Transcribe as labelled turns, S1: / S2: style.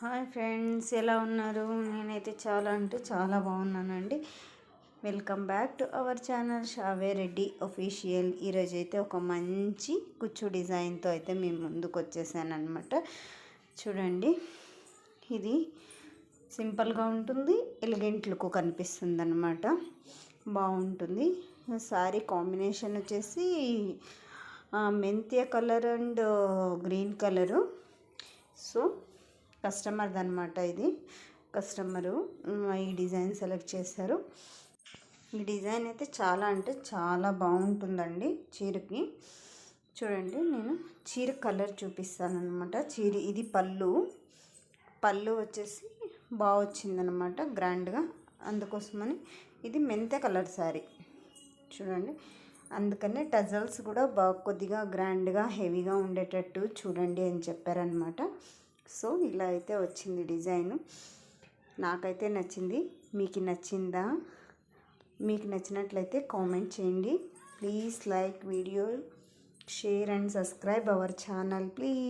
S1: Hi friends ఎలా ఉన్నారు? నేనైతే చాలా అంటే చాలా బాగున్నానండి. Welcome back to our channel Shaveh Reddy official. ఈరోజు అయితే ఒక మంచి కుచ్చు డిజైన్తో అయితే మేము ముందుకు వచ్చేసానమాట చూడండి ఇది సింపుల్గా ఉంటుంది ఎలిగెంట్ లుక్ కనిపిస్తుంది అనమాట బాగుంటుంది. సారీ కాంబినేషన్ వచ్చేసి మెంతియ colour and green colour. So కస్టమర్ది అనమాట ఇది. కస్టమరు ఈ డిజైన్ సెలెక్ట్ చేశారు. ఈ డిజైన్ అయితే చాలా అంటే చాలా బాగుంటుందండి చీరకి. చూడండి నేను చీర కలర్ చూపిస్తాను అనమాట చీర ఇది పళ్ళు. పళ్ళు వచ్చేసి బాగా వచ్చిందనమాట గ్రాండ్గా. అందుకోసమని ఇది మెంత కలర్ శారీ. చూడండి అందుకనే టజల్స్ కూడా బాగా కొద్దిగా గ్రాండ్గా హెవీగా ఉండేటట్టు చూడండి అని చెప్పారనమాట. సో ఇలా అయితే వచ్చింది డిజైన్. నాకైతే నచ్చింది. మీకు నచ్చిందా? మీకు నచ్చినట్లయితే కామెంట్ చేయండి. Please like video share and subscribe our channel. Please.